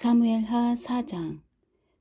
사무엘하 4장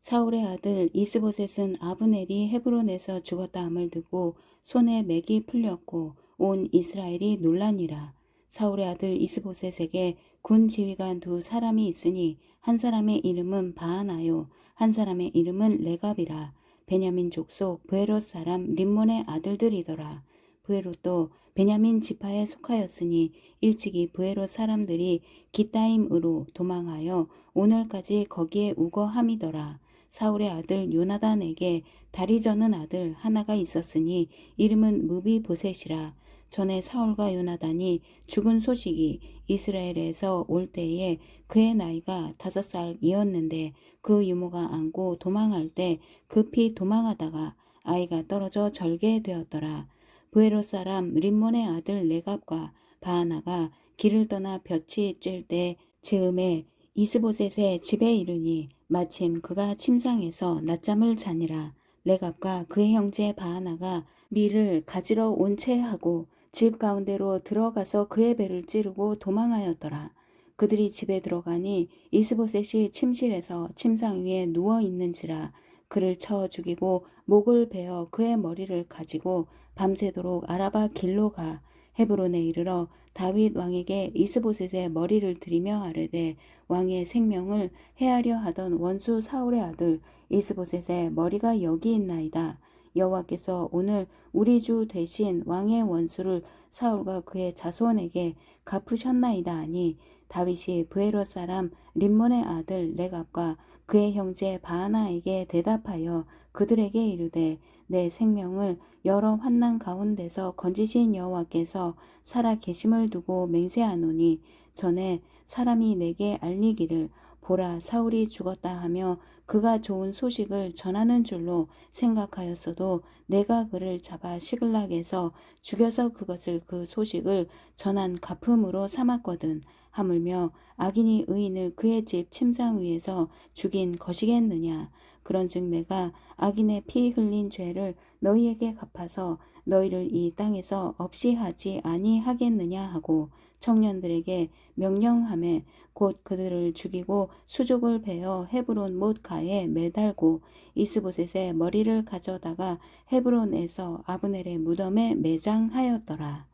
사울의 아들 이스보셋은 아브넬이 헤브론에서 죽었다 함을 듣고 손에 맥이 풀렸고 온 이스라엘이 놀라니라. 사울의 아들 이스보셋에게 군 지휘관 두 사람이 있으니 한 사람의 이름은 바하나요 한 사람의 이름은 레갑이라. 베냐민 족속 브에롯 사람 림몬의 아들들이더라. 브에롯도 베냐민 지파에 속하였으니 일찍이 브에롯 사람들이 기타임으로 도망하여 오늘까지 거기에 우거함이더라. 사울의 아들 요나단에게 다리 저는 아들 하나가 있었으니 이름은 무비 보셋이라. 전에 사울과 요나단이 죽은 소식이 이스라엘에서 올 때에 그의 나이가 다섯 살이었는데 그 유모가 안고 도망할 때 급히 도망하다가 아이가 떨어져 절게 되었더라. 부에롯 사람 림몬의 아들 레갑과 바하나가 길을 떠나 볕이 쬐때 즈음에 이스보셋의 집에 이르니 마침 그가 침상에서 낮잠을 자니라. 레갑과 그의 형제 바하나가 밀을 가지러 온 채 하고 집 가운데로 들어가서 그의 배를 찌르고 도망하였더라. 그들이 집에 들어가니 이스보셋이 침실에서 침상 위에 누워 있는지라 그를 쳐 죽이고 목을 베어 그의 머리를 가지고 밤새도록 아라바 길로 가 헤브론에 이르러 다윗 왕에게 이스보셋의 머리를 들이며 아뢰되 왕의 생명을 해하려 하던 원수 사울의 아들 이스보셋의 머리가 여기 있나이다. 여호와께서 오늘 우리 주 대신 왕의 원수를 사울과 그의 자손에게 갚으셨나이다 하니 다윗이 브에롯 사람 림몬의 아들 레갑과 그의 형제 바하나에게 대답하여 그들에게 이르되 내 생명을 여러 환난 가운데서 건지신 여호와께서 살아 계심을 두고 맹세하노니 전에 사람이 내게 알리기를 보라 사울이 죽었다 하며 그가 좋은 소식을 전하는 줄로 생각하였어도 내가 그를 잡아 시글락에서 죽여서 그것을 그 소식을 전한 가품으로 삼았거든. 하물며 악인이 의인을 그의 집 침상 위에서 죽인 것이겠느냐? 그런즉 내가 악인의 피 흘린 죄를 너희에게 갚아서 너희를 이 땅에서 없이 하지 아니하겠느냐 하고 청년들에게 명령함에 곧 그들을 죽이고 수족을 베어 헤브론 못가에 매달고 이스보셋의 머리를 가져다가 헤브론에서 아브넬의 무덤에 매장하였더라.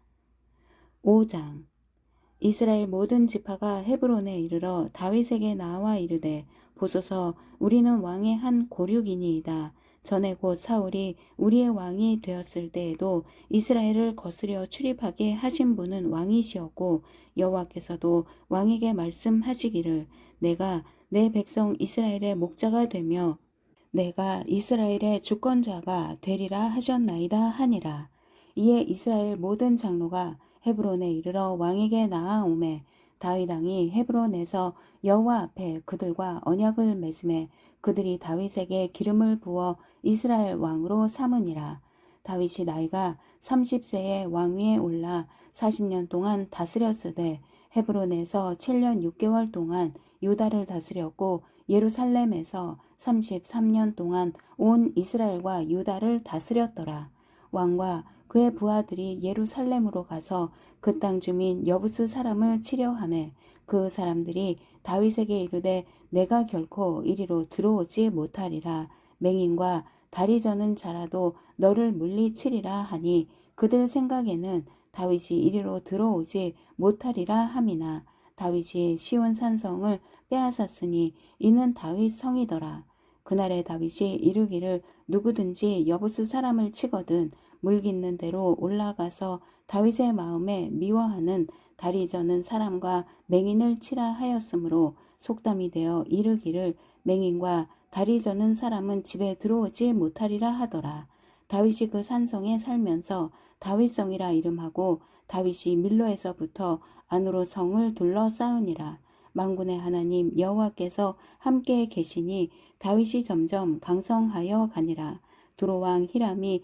5장 이스라엘 모든 지파가 헤브론에 이르러 다윗에게 나와 이르되 보소서 우리는 왕의 한 고륙이니이다. 전에 곧 사울이 우리의 왕이 되었을 때에도 이스라엘을 거스려 출입하게 하신 분은 왕이시었고 여호와께서도 왕에게 말씀하시기를 내가 내 백성 이스라엘의 목자가 되며 내가 이스라엘의 주권자가 되리라 하셨나이다 하니라. 이에 이스라엘 모든 장로가 헤브론에 이르러 왕에게 나아오매 다윗 왕이 헤브론에서 여호와 앞에 그들과 언약을 맺음에 그들이 다윗에게 기름을 부어 이스라엘 왕으로 삼으니라. 다윗이 나이가 30세에 왕위에 올라 40년 동안 다스렸으되 헤브론에서 7년 6개월 동안 유다를 다스렸고 예루살렘에서 33년 동안 온 이스라엘과 유다를 다스렸더라. 왕과 그의 부하들이 예루살렘으로 가서 그 땅 주민 여부스 사람을 치려하매 그 사람들이 다윗에게 이르되 내가 결코 이리로 들어오지 못하리라. 맹인과 다리 저는 자라도 너를 물리치리라 하니 그들 생각에는 다윗이 이리로 들어오지 못하리라 함이나 다윗이 시온 산성을 빼앗았으니 이는 다윗 성이더라. 그날에 다윗이 이르기를 누구든지 여부스 사람을 치거든 물깃는 대로 올라가서 다윗의 마음에 미워하는 다리 저는 사람과 맹인을 치라 하였으므로 속담이 되어 이르기를 맹인과 다리 저는 사람은 집에 들어오지 못하리라 하더라. 다윗이 그 산성에 살면서 다윗성이라 이름하고 다윗이 밀로에서부터 안으로 성을 둘러싸으니라. 망군의 하나님 여호와께서 함께 계시니 다윗이 점점 강성하여 가니라. 두로왕 히람이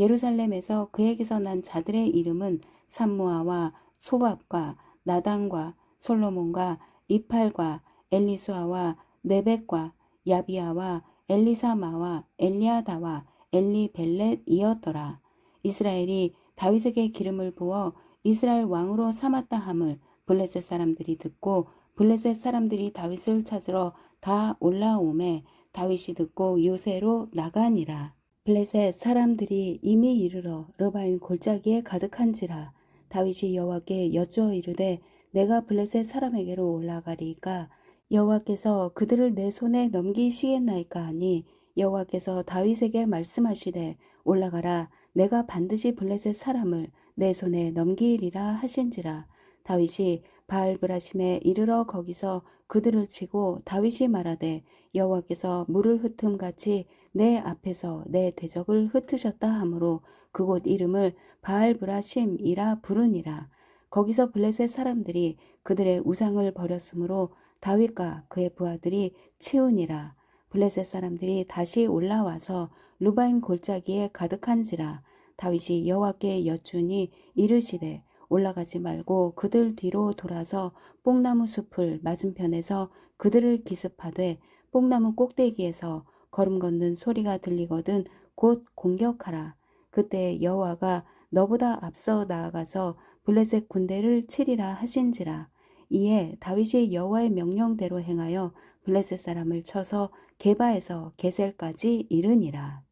예루살렘에서 그에게서 난 자들의 이름은 삼무아와 소밥과 나단과 솔로몬과 이팔과 엘리수아와 네벡과 야비아와 엘리사마와 엘리아다와 엘리벨렛이었더라. 이스라엘이 다윗에게 기름을 부어 이스라엘 왕으로 삼았다 함을 블레셋 사람들이 듣고 블레셋 사람들이 다윗을 찾으러 다 올라오매 다윗이 듣고 요새로 나가니라. 블레셋 사람들이 이미 이르러 르바임 골짜기에 가득한지라 다윗이 여호와께 여쭈어 이르되 내가 블레셋 사람에게로 올라가리까? 여호와께서 그들을 내 손에 넘기시겠나이까 하니 여호와께서 다윗에게 말씀하시되 올라가라 내가 반드시 블레셋 사람을 내 손에 넘기리라 하신지라. 다윗이 바알브라심에 이르러 거기서 그들을 치고 다윗이 말하되 여호와께서 물을 흩음 같이 내 앞에서 내 대적을 흩으셨다 하므로 그곳 이름을 바알브라심이라 부르니라. 거기서 블레셋 사람들이 그들의 우상을 버렸으므로 다윗과 그의 부하들이 치우니라. 블레셋 사람들이 다시 올라와서 루바임 골짜기에 가득한지라 다윗이 여호와께 여쭈니 이르시되 올라가지 말고 그들 뒤로 돌아서 뽕나무 숲을 맞은편에서 그들을 기습하되 뽕나무 꼭대기에서 걸음 걷는 소리가 들리거든 곧 공격하라. 그때 여호와가 너보다 앞서 나아가서 블레셋 군대를 치리라 하신지라. 이에 다윗이 여호와의 명령대로 행하여 블레셋 사람을 쳐서 게바에서 게셀까지 이르니라.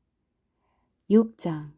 6장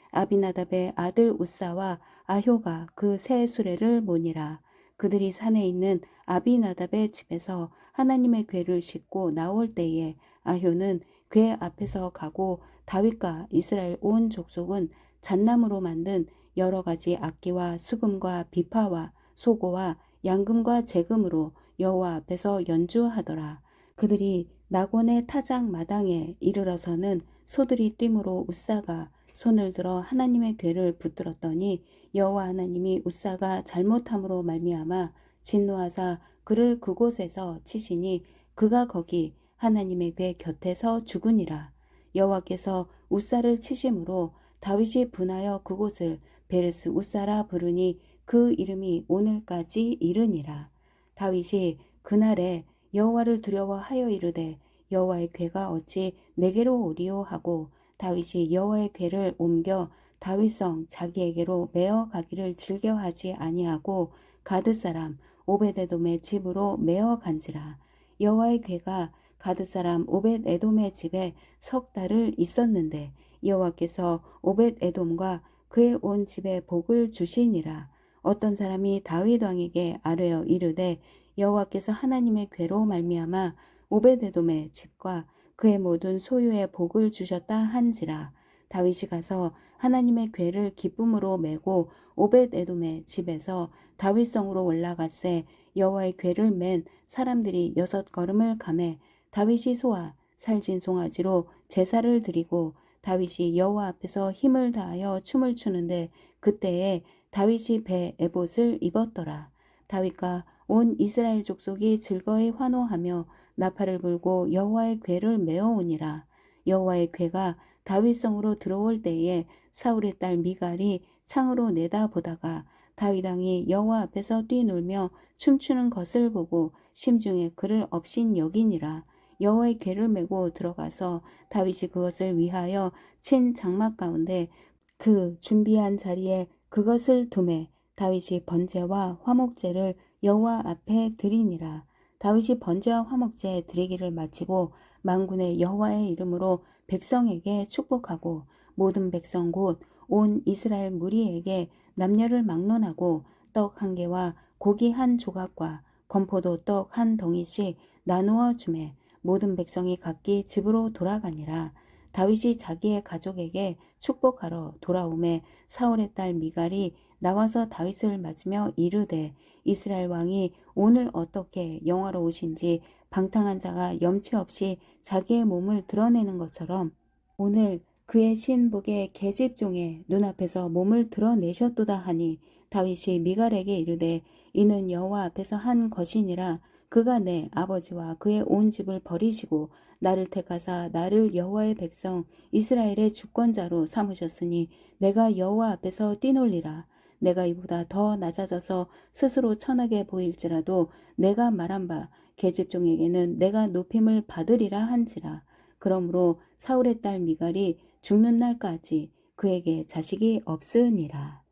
아비나답의 아들 우사와 아효가 그새 수레를 모니라. 그들이 산에 있는 아비나답의 집에서 하나님의 궤를 싣고 나올 때에 아효는 궤 앞에서 가고 다윗과 이스라엘 온 족속은 잣나무로 만든 여러 가지 악기와 수금과 비파와 소고와 양금과 재금으로 여호와 앞에서 연주하더라. 그들이 낙원의 타작 마당에 이르러서는 소들이 뛰므로 우사가 손을 들어 하나님의 궤를 붙들었더니 여호와 하나님이 우사가 잘못함으로 말미암아 진노하사 그를 그곳에서 치시니 그가 거기 하나님의 궤 곁에서 죽으니라. 여호와께서 우사를 치심으로 다윗이 분하여 그곳을 베르스 우사라 부르니 그 이름이 오늘까지 이르니라. 다윗이 그날에 여호와를 두려워하여 이르되 여호와의 궤가 어찌 내게로 오리오 하고 다윗이 여호와의 궤를 옮겨 다윗성 자기에게로 메어 가기를 즐겨하지 아니하고 가드 사람 오베데돔의 집으로 메어 간지라. 여호와의 궤가 가드 사람 오벳에돔의 집에 석 달을 있었는데 여호와께서 오벳에돔과 그의 온 집에 복을 주시니라. 어떤 사람이 다윗 왕에게 아뢰어 이르되 여호와께서 하나님의 궤로 말미암아 오베데돔의 집과 그의 모든 소유에 복을 주셨다 한지라. 다윗이 가서 하나님의 궤를 기쁨으로 메고 오벳 에돔의 집에서 다윗성으로 올라갔세 여호와의 궤를 맨 사람들이 여섯 걸음을 감해 다윗이 소와 살진 송아지로 제사를 드리고 다윗이 여호와 앞에서 힘을 다하여 춤을 추는데 그때에 다윗이 배 에봇을 입었더라. 다윗과 온 이스라엘 족속이 즐거이 환호하며 나팔을 불고 여호와의 궤를 메어오니라. 여호와의 궤가 다윗성으로 들어올 때에 사울의 딸 미갈이 창으로 내다보다가 다윗 왕이 여호와 앞에서 뛰놀며 춤추는 것을 보고 심중에 그를 없인 여기니라. 여호와의 궤를 메고 들어가서 다윗이 그것을 위하여 친 장막 가운데 그 준비한 자리에 그것을 두매 다윗이 번제와 화목제를 여호와 앞에 드리니라. 다윗이 번제와 화목제 드리기를 마치고 만군의 여호와의 이름으로 백성에게 축복하고 모든 백성 곧 온 이스라엘 무리에게 남녀를 막론하고 떡 한 개와 고기 한 조각과 건포도 떡 한 덩이씩 나누어 주매 모든 백성이 각기 집으로 돌아가니라. 다윗이 자기의 가족에게 축복하러 돌아오매 사울의 딸 미갈이 나와서 다윗을 맞으며 이르되 이스라엘 왕이 오늘 어떻게 영화로우신지 방탕한 자가 염치 없이 자기의 몸을 드러내는 것처럼 오늘 그의 신복의 계집종의 눈앞에서 몸을 드러내셨도다 하니 다윗이 미갈에게 이르되 이는 여호와 앞에서 한 것이니라. 그가 내 아버지와 그의 온 집을 버리시고 나를 택하사 나를 여호와의 백성 이스라엘의 주권자로 삼으셨으니 내가 여호와 앞에서 뛰놀리라 내가 이보다 더 낮아져서 스스로 천하게 보일지라도 내가 말한 바 계집종에게는 내가 높임을 받으리라 한지라 그러므로 사울의 딸 미갈이 죽는 날까지 그에게 자식이 없으니라.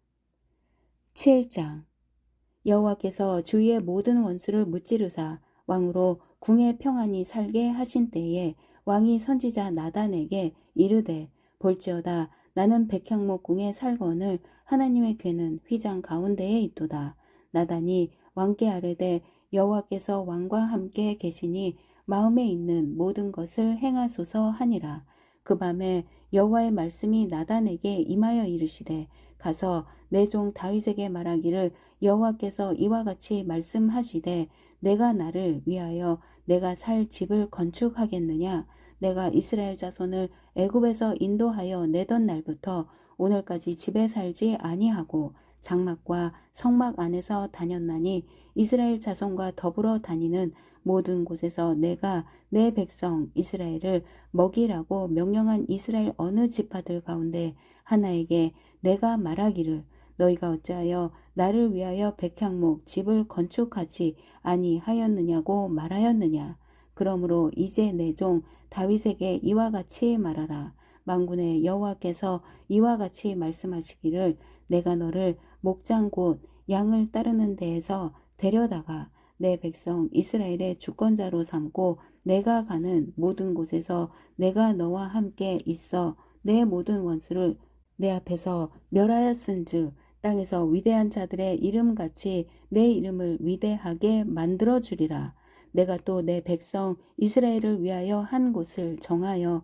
7장 여호와께서 주위의 모든 원수를 무찌르사 왕으로 궁에 평안히 살게 하신 때에 왕이 선지자 나단에게 이르되 볼지어다 나는 백향목 궁에 살거늘 하나님의 괴는 휘장 가운데에 있도다. 나단이 왕께 아뢰되 여호와께서 왕과 함께 계시니 마음에 있는 모든 것을 행하소서 하니라. 그 밤에 여호와의 말씀이 나단에게 임하여 이르시되 가서 내 종 다윗에게 말하기를 여호와께서 이와 같이 말씀하시되 내가 나를 위하여 내가 살 집을 건축하겠느냐 내가 이스라엘 자손을 애굽에서 인도하여 내던 날부터 오늘까지 집에 살지 아니하고 장막과 성막 안에서 다녔나니 이스라엘 자손과 더불어 다니는 모든 곳에서 내가 내 백성 이스라엘을 먹이라고 명령한 이스라엘 어느 지파들 가운데 하나에게 내가 말하기를 너희가 어찌하여 나를 위하여 백향목 집을 건축하지 아니하였느냐고 말하였느냐? 그러므로 이제 내 종 다윗에게 이와 같이 말하라 만군의 여호와께서 이와 같이 말씀하시기를 내가 너를 목장 곧 양을 따르는 데에서 데려다가 내 백성 이스라엘의 주권자로 삼고 내가 가는 모든 곳에서 내가 너와 함께 있어 내 모든 원수를 내 앞에서 멸하였은즉 땅에서 위대한 자들의 이름같이 내 이름을 위대하게 만들어 주리라. 내가 또 내 백성 이스라엘을 위하여 한 곳을 정하여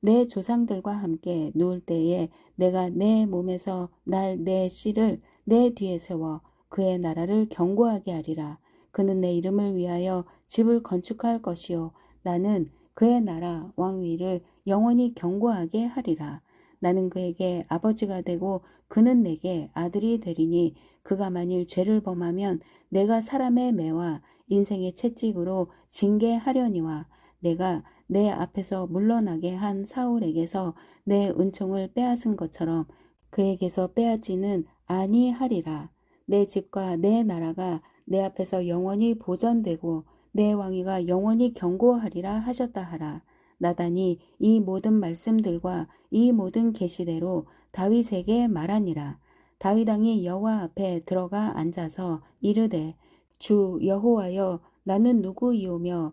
내 조상들과 함께 누울 때에 내가 내 몸에서 날 내 씨를 내 뒤에 세워 그의 나라를 경고하게 하리라. 그는 내 이름을 위하여 집을 건축할 것이요 나는 그의 나라 왕위를 영원히 경고하게 하리라. 나는 그에게 아버지가 되고 그는 내게 아들이 되리니 그가 만일 죄를 범하면 내가 사람의 매와 인생의 채찍으로 징계하려니와 내가 내 앞에서 물러나게 한 사울에게서 내 은총을 빼앗은 것처럼 그에게서 빼앗지는 아니하리라. 내 집과 내 나라가 내 앞에서 영원히 보전되고 내 왕위가 영원히 경고하리라 하셨다 하라. 나단이 이 모든 말씀들과 이 모든 계시대로 다윗에게 말하니라. 다윗 왕이 여호와 앞에 들어가 앉아서 이르되 주 여호와여 나는 누구이오며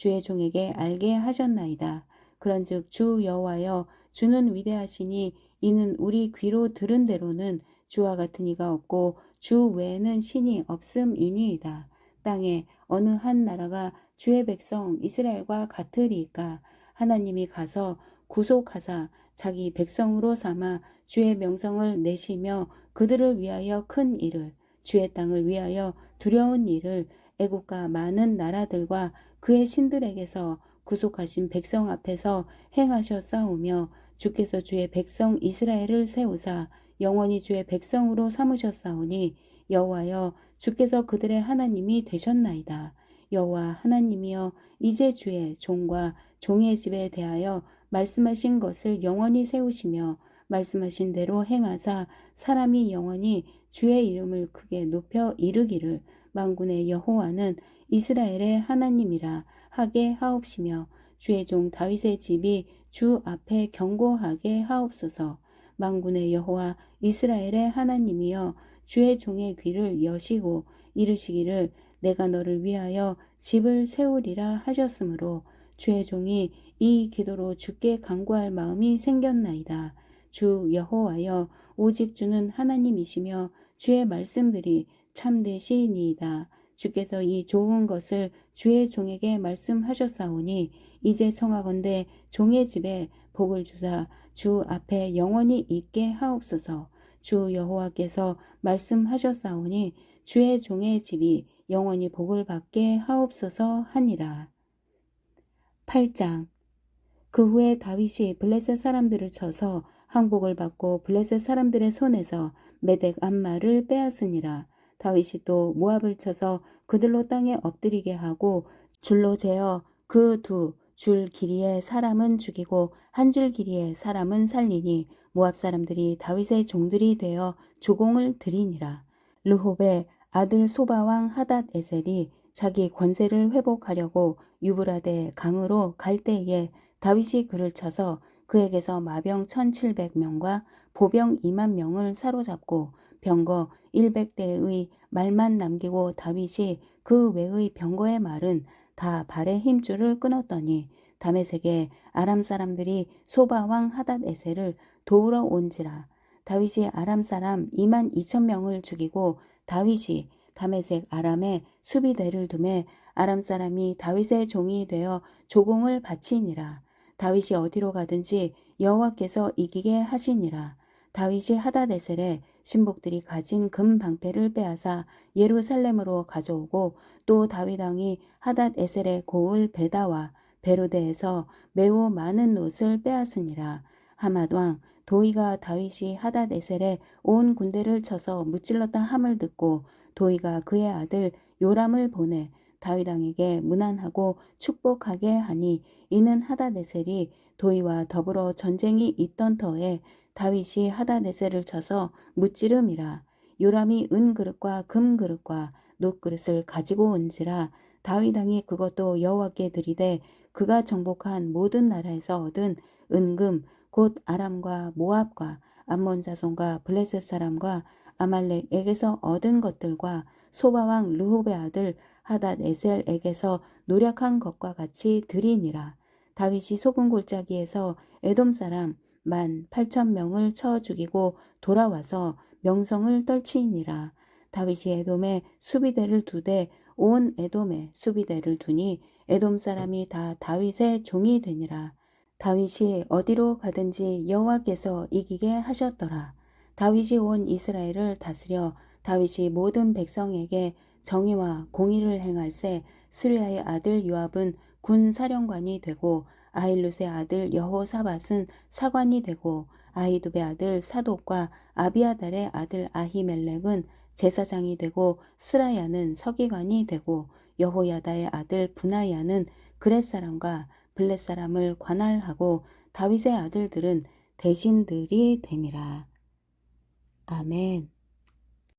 주의 종에게 알게 하셨나이다. 그런즉 주 여호와여 주는 위대하시니 이는 우리 귀로 들은 대로는 주와 같은 이가 없고 주 외에는 신이 없음이니이다. 땅에 어느 한 나라가 주의 백성 이스라엘과 같으리까 하나님이 가서 구속하사 자기 백성으로 삼아 주의 명성을 내시며 그들을 위하여 큰 일을 주의 땅을 위하여 두려운 일을 애국과 많은 나라들과 그의 신들에게서 구속하신 백성 앞에서 행하셨사오며 주께서 주의 백성 이스라엘을 세우사 영원히 주의 백성으로 삼으셨사오니 여호와여 주께서 그들의 하나님이 되셨나이다. 여호와 하나님이여 이제 주의 종과 종의 집에 대하여 말씀하신 것을 영원히 세우시며 말씀하신 대로 행하사 사람이 영원히 주의 이름을 크게 높여 이르기를 만군의 여호와는 이스라엘의 하나님이라 하게 하옵시며 주의 종 다윗의 집이 주 앞에 경고하게 하옵소서 만군의 여호와 이스라엘의 하나님이여 주의 종의 귀를 여시고 이르시기를 내가 너를 위하여 집을 세우리라 하셨으므로 주의 종이 이 기도로 주께 간구할 마음이 생겼나이다. 주 여호와여 오직 주는 하나님이시며 주의 말씀들이 참되시니이다. 주께서 이 좋은 것을 주의 종에게 말씀하셨사오니 이제 청하건대 종의 집에 복을 주사 주 앞에 영원히 있게 하옵소서. 주 여호와께서 말씀하셨사오니 주의 종의 집이 영원히 복을 받게 하옵소서 하니라. 8장 그 후에 다윗이 블레셋 사람들을 쳐서 항복을 받고 블레셋 사람들의 손에서 메덱 암마를 빼앗으니라. 다윗이 또 모압을 쳐서 그들로 땅에 엎드리게 하고 줄로 재어 그 두 줄 길이의 사람은 죽이고 한 줄 길이의 사람은 살리니 모압 사람들이 다윗의 종들이 되어 조공을 드리니라. 르홉의 아들 소바왕 하닷 에셀이 자기 권세를 회복하려고 유브라데 강으로 갈 때에 다윗이 그를 쳐서 그에게서 마병 1700명과 보병 2만 명을 사로잡고 병거 100대의 말만 남기고 다윗이 그 외의 병거의 말은 다 발의 힘줄을 끊었더니 다메섹에 아람 사람들이 소바왕 하닷 에셀을 도우러 온지라 다윗이 아람 사람 2만 2천 명을 죽이고 다윗이 다메섹 아람에 수비대를 두매 아람 사람이 다윗의 종이 되어 조공을 바치니라 다윗이 어디로 가든지 여호와께서 이기게 하시니라 다윗이 하다데셀에 신복들이 가진 금 방패를 빼앗아 예루살렘으로 가져오고 또 다윗 왕이 하닷 에셀의 고을 베다와 베로데에서 매우 많은 옷을 빼앗으니라. 하맛 왕 도이가 다윗이 하닷 에셀에 온 군대를 쳐서 무찔렀다 함을 듣고 도이가 그의 아들 요람을 보내 다윗 왕에게 무난하고 축복하게 하니 이는 하닷 에셀이 도이와 더불어 전쟁이 있던 터에 다윗이 하다네셀을 쳐서 무찌름이라. 요람이 은그릇과 금그릇과 녹그릇을 가지고 온지라 다윗 왕이 그것도 여호와께 드리되 그가 정복한 모든 나라에서 얻은 은금 곧 아람과 모압과 암몬 자손과 블레셋 사람과 아말렉에게서 얻은 것들과 소바왕 르홉의 아들 하닷 에셀에게서 노력한 것과 같이 드리니라. 다윗이 소금 골짜기에서 에돔 사람 만 팔천 명을 쳐 죽이고 돌아와서 명성을 떨치니라. 다윗이 에돔에 수비대를 두되 온 에돔에 수비대를 두니 에돔 사람이 다 다윗의 종이 되니라. 다윗이 어디로 가든지 여호와께서 이기게 하셨더라. 다윗이 온 이스라엘을 다스려 다윗이 모든 백성에게 정의와 공의를 행할세 스리아의 아들 요압은 군 사령관이 되고 아일룻의 아들 여호사밧은 사관이 되고 아이두의 아들 사독과 아비아달의 아들 아히멜렉은 제사장이 되고 스라야는 서기관이 되고 여호야다의 아들 분하야는 그렛 사람과 블렛 사람을 관할하고 다윗의 아들들은 대신들이 되니라. 아멘.